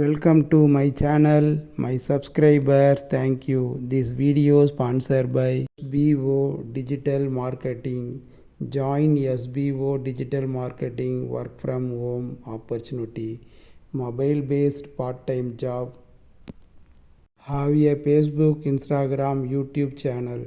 Welcome to my channel, my subscriber. Thank you. This video sponsored by SBO Digital Marketing. Join SBO Digital Marketing work from home opportunity. Mobile based part time job. Have a Facebook, Instagram, YouTube channel.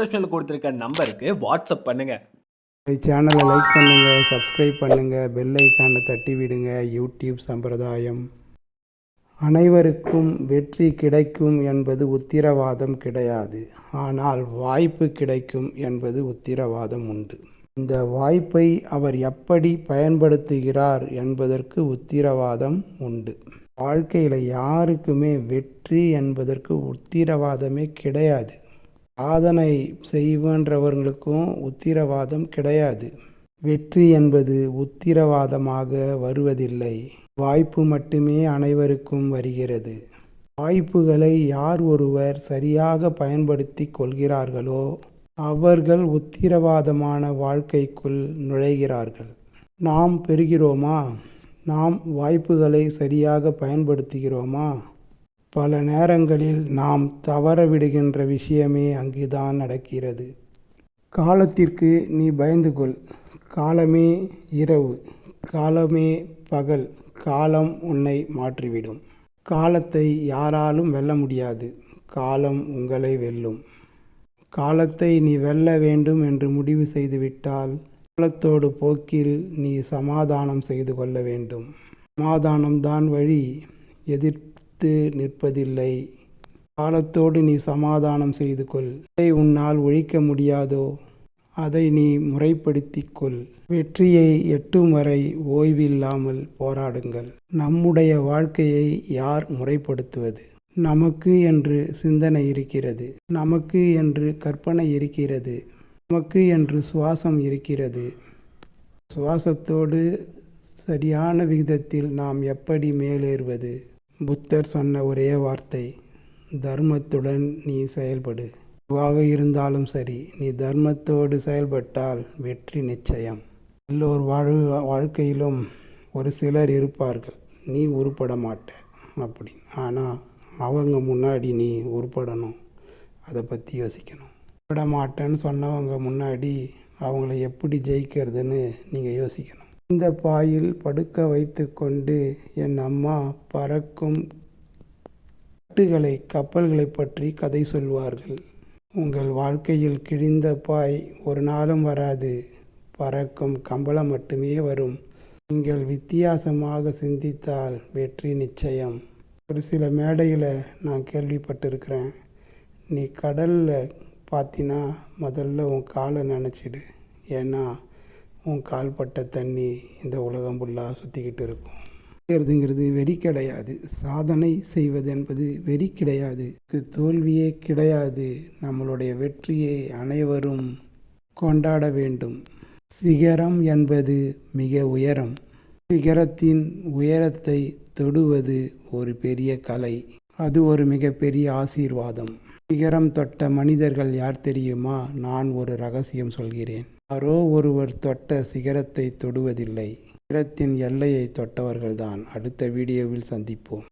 டிஸ்கிரிப்ஷனில் கொடுத்துருக்க நம்பருக்கு WhatsApp பண்ணுங்க. சேனலை like பண்ணுங்க subscribe பண்ணுங்க bell ஐக்கானை தட்டி விடுங்க யூடியூப் சம்பிரதாயம். அனைவருக்கும் வெற்றி கிடைக்கும் என்பது உத்திரவாதம் கிடையாது. ஆனால் வாய்ப்பு கிடைக்கும் என்பது உத்திரவாதம் உண்டு. இந்த வாய்ப்பை அவர் எப்படி பயன்படுத்துகிறார் என்பதற்கு உத்திரவாதம் உண்டு. வாழ்க்கையில் யாருக்குமே வெற்றி என்பதற்கு உத்திரவாதமே கிடையாது. சாதனை செய்வன்றவர்களுக்கும் உத்திரவாதம் கிடையாது. வெற்றி என்பது உத்திரவாதமாக வருவதில்லை. வாய்ப்பு மட்டுமே அனைவருக்கும் வருகிறது. வாய்ப்புகளை யார் ஒருவர் சரியாக பயன்படுத்தி கொள்கிறார்களோ அவர்கள் உத்திரவாதமான வாழ்க்கைக்குள் நுழைகிறார்கள். நாம் பெறுகிறோமா? நாம் வாய்ப்புகளை சரியாக பயன்படுத்துகிறோமா? பல நேரங்களில் நாம் தவறவிடுகின்ற விஷயமே அங்குதான் நடக்கிறது. காலத்திற்கு நீ பயந்து கொள் காலமே இரவு. காலமே பகல். காலம் உன்னை மாற்றிவிடும். காலத்தை யாராலும் வெல்ல முடியாது. காலம் உங்களை வெல்லும். காலத்தை நீ வெல்ல வேண்டும் என்று முடிவு செய்துவிட்டால் காலத்தோடு போக்கில் நீ சமாதானம் செய்து கொள்ள வேண்டும். சமாதானம்தான் வழி. நிலைத்து நிற்பதில்லை. காலத்தோடு நீ சமாதானம் செய்து கொள். அதை உன்னால் ஒழிக்க முடியாதோ? அதை நீ முறைப்படுத்திக் கொள். வெற்றியை எட்டும் வரை ஓய்வில்லாமல் போராடுங்கள். நம்முடைய வாழ்க்கையை யார் முறைப்படுத்துவது? நமக்கு என்று சிந்தனை இருக்கிறது. நமக்கு என்று கற்பனை இருக்கிறது. நமக்கு என்று சுவாசம் இருக்கிறது. சுவாசத்தோடு சரியான விகிதத்தில் நாம் எப்படி மேலேறுவது? புத்தர் சொன்ன ஒரே வார்த்தை தர்மத்துடன் நீ செயல்படு. எதுவாக இருந்தாலும் சரி நீ தர்மத்தோடு செயல்பட்டால் வெற்றி நிச்சயம். எல்லோர் வாழ்வு வாழ்க்கையிலும் ஒரு சிலர் இருப்பார்கள். நீ உருப்பட மாட்ட அப்படி. ஆனால் அவங்க முன்னாடி நீ உருப்படணும். அதை பற்றி யோசிக்கணும். உருப்பட மாட்டேன்னு சொன்னவங்க முன்னாடி அவங்கள எப்படி ஜெயிக்கிறதுன்னு நீங்கள் யோசிக்கணும். இந்த பாயில் படுக்க வைத்து கொண்டு என் அம்மா பறக்கும் கட்டுகளை கப்பல்களை பற்றி கதை சொல்வார்கள். உங்கள் வாழ்க்கையில் கிழிந்த பாய் ஒரு நாளும் வராது. பறக்கும் கம்பளம் மட்டுமே வரும். நீங்கள் வித்தியாசமாக சிந்தித்தால் வெற்றி நிச்சயம். ஒரு சில மேடையில் நான் கேள்விப்பட்டிருக்கிறேன். நீ கடலில் பார்த்தினா முதல்ல உன் காலை நினச்சிடு. ஏன்னா உன் கால்பட்ட தண்ணி இந்த உலகம் ஃபுல்லாக சுற்றிக்கிட்டு இருக்கும். செய்கிறதுங்கிறது வெறி கிடையாது. சாதனை செய்வது என்பது வெறி கிடையாது. தோல்வியே கிடையாது. நம்மளுடைய வெற்றியை அனைவரும் கொண்டாட வேண்டும். சிகரம் என்பது மிக உயரம். சிகரத்தின் உயரத்தை தொடுவது ஒரு பெரிய கலை. அது ஒரு மிகப்பெரிய ஆசீர்வாதம். சிகரம் தொட்ட மனிதர்கள் யார் தெரியுமா? நான் ஒரு ரகசியம் சொல்கிறேன். யாரோ ஒருவர் தொட்ட சிகரத்தை தொடுவதில்லை. சிகரத்தின் எல்லையை தொட்டவர்கள்தான். அடுத்த வீடியோவில் சந்திப்போம்.